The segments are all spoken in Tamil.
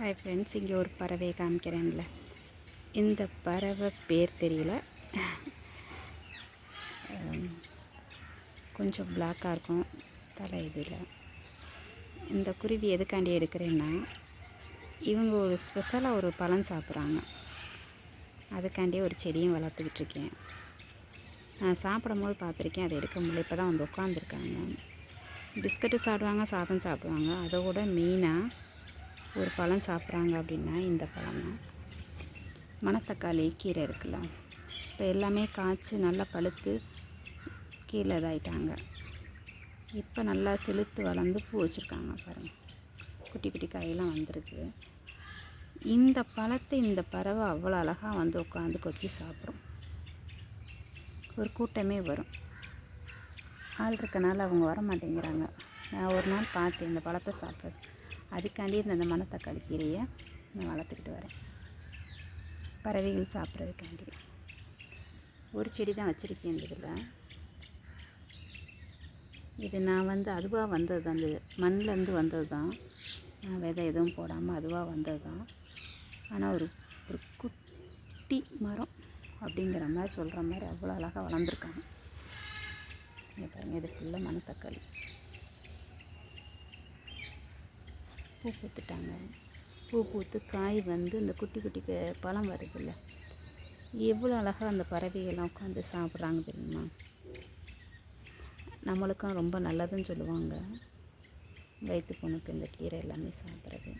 ஹாய் ஃப்ரெண்ட்ஸ் இங்கே ஒரு பறவையை காமிக்கிறேன்ல. இந்த பறவை பேர் தெரியல. கொஞ்சம் பிளாக்காக இருக்கும் தலை இதில். இந்த குருவி எதுக்காண்டி எடுக்கிறேன்னா இவங்க ஒரு ஸ்பெஷலாக ஒரு பழம் சாப்பிட்றாங்க. அதுக்காண்டி ஒரு செடியும் வளர்த்துக்கிட்டு இருக்கேன் நான் சாப்பிடும் போது பார்த்துருக்கேன் அதை எடுக்க முடியல. இப்போ தான் வந்து உட்காந்துருக்காங்க பிஸ்கட்டு சாப்பிடுவாங்க சாதம் சாப்பிடுவாங்க. அதை விட மெயினாக ஒரு பழம் சாப்பிட்றாங்க அப்படின்னா இந்த பழம் தான். மணத்தக்காளி கீரை இருக்குல்ல இப்போ எல்லாமே காய்ச்சி நல்லா பழுத்து கீழே இதாயிட்டாங்க. இப்போ நல்லா செலுத்து வளர்ந்து பூ வச்சுருக்காங்க பாருங்கள் குட்டி குட்டி காயெல்லாம் வந்துருக்கு. இந்த பழத்தை இந்த பறவை அவ்வளோ அழகாக வந்து உட்காந்து கொத்தி சாப்பிடும். ஒரு கூட்டமே வரும். ஆள் இருக்கனால அவங்க வர மாட்டேங்கிறாங்க நான் ஒரு நாள் பார்த்தேன் இந்த பழத்தை சாப்பிட்றது அதுக்காண்டி இந்த இந்த மணத்தக்காளி கீரையை நான் வளர்த்துக்கிட்டு வரேன். பறவைகள் சாப்பிட்றதுக்காண்டி. ஒரு செடி தான் வச்சுருக்கேன் இந்த இதில். இது நான் வந்து அதுவாக வந்தது தான். இந்த மண்ணிலேருந்து வந்தது தான். நான் விதை எதுவும் போடாமல் அதுவாக வந்தது தான். ஆனால் ஒரு ஒரு குட்டி மரம் அப்படிங்கிற மாதிரி சொல்கிற மாதிரி அவ்வளோ அழகாக வளர்ந்துருக்காங்க. இங்கே பாருங்கள் இது ஃபுல்லாக மணத்தக்காளி. பூ பூத்துட்டாங்க. பூ பூத்து காய் வந்து இந்த குட்டி குட்டி பழம் வருதுல்ல. எவ்வளோ அழகாக அந்த பறவைகள்லாம் உட்காந்து சாப்பிட்றாங்க தெரியுமா? நம்மளுக்கும் ரொம்ப நல்லதுன்னு சொல்லுவாங்க. வயிற்று புண்ணுக்கு இந்த கீரை எல்லாமே சாப்பிட்றது.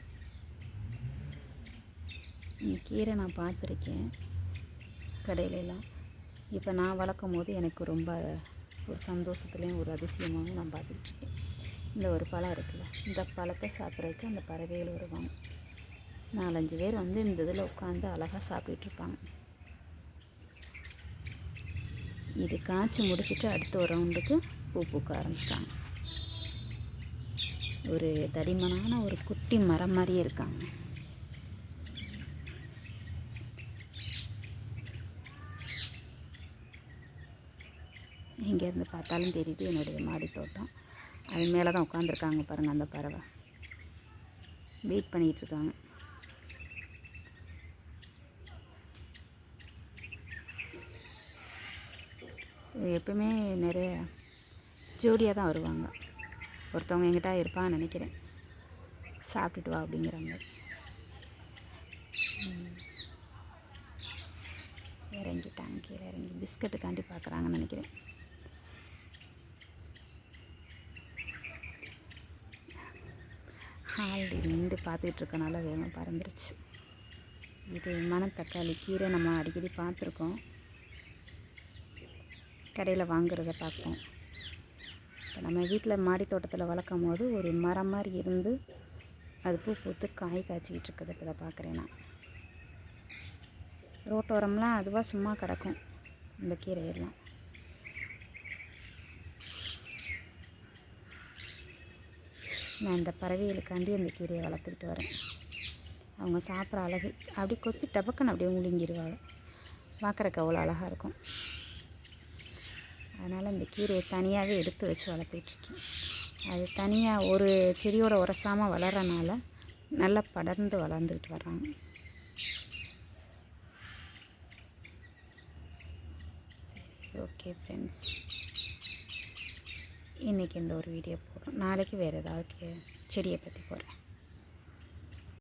இந்த கீரை நான் பார்த்துருக்கேன் கடையிலலாம். இப்போ நான் வளர்க்கும் போது எனக்கு ரொம்ப ஒரு சந்தோஷத்துலேயும் ஒரு அதிசயமாகவும் நான் பார்த்துக்கிட்டு இருக்கேன். இந்த ஒரு பழம் இருக்குல்ல இந்த பழத்தை சாப்பிட்றதுக்கு அந்த பறவைகள் வருவாங்க. நாலஞ்சு பேர் வந்து இந்த இதில் உட்காந்து அழகாக சாப்பிட்டுட்டுருப்பாங்க இது காய்ச்சி முடிச்சுட்டு அடுத்த ஒரு ரவுண்டுக்கு பூ பூக்க ஆரம்பிச்சிட்டாங்க. ஒரு தடிமனான ஒரு குட்டி மரம் மாதிரியே இருக்காங்க. எங்கேருந்து பார்த்தாலும் தெரியுது என்னுடைய மாடி தோட்டம். அது மேலே தான் உட்காந்துருக்காங்க பாருங்கள் அந்த பறவை. வெயிட் பண்ணிகிட்டு இருக்காங்க எப்பவுமே நிறைய ஜோடியாக தான் வருவாங்க. ஒருத்தவங்க எங்கிட்ட இருப்பான்னு நினைக்கிறேன். சாப்பிட்டுட்டு வா அப்படிங்கிறாங்க இறங்கிட்டாங்க கீழே இறங்கி. பிஸ்கட்டுக்காண்டி பார்க்குறாங்கன்னு நினைக்கிறேன். ஆல்ரெடி நின்று பார்த்துக்கிட்டு இருக்கனால வேகமாக பறந்துருச்சு. இது மணத்தக்காளி கீரை நம்ம அடிக்கடி பார்த்துருக்கோம். கடையில் வாங்குறத பார்ப்போம். இப்போ நம்ம வீட்டில் மாடி தோட்டத்தில் வளர்க்கும் போது ஒரு மரம் மாதிரி இருந்து அது பூ பூத்து காய் காய்ச்சிக்கிட்டு இருக்குது இப்போ தான் பார்க்குறேன் நான். ரோட்டோரம்லாம் அதுவாக சும்மா கிடக்கும் இந்த கீரையெல்லாம். நான் இந்த பறவைகளுக்காண்டி அந்த கீரையை வளர்த்துக்கிட்டு வரேன். அவங்க சாப்பிட்ற அழகு அப்படி கொத்தி டபக்குன்னு அப்படியே முழுங்கிடுவாங்க பார்க்குறக்கு அவ்வளோ அழகாக இருக்கும். அதனால் இந்த கீரையை தனியாகவே எடுத்து வச்சு வளர்த்துக்கிட்டு இருக்கேன். அது தனியாக ஒரு செடியோட உரசாமல் வளர்கிறனால நல்லா படர்ந்து வளர்ந்துக்கிட்டு வர்றாங்க. சரி ஓகே ஃப்ரெண்ட்ஸ் இன்றைக்கி இந்த ஒரு வீடியோ போகிறோம் நாளைக்கு வேறு ஏதாவது கே- செடியை பற்றி போடுறேன்.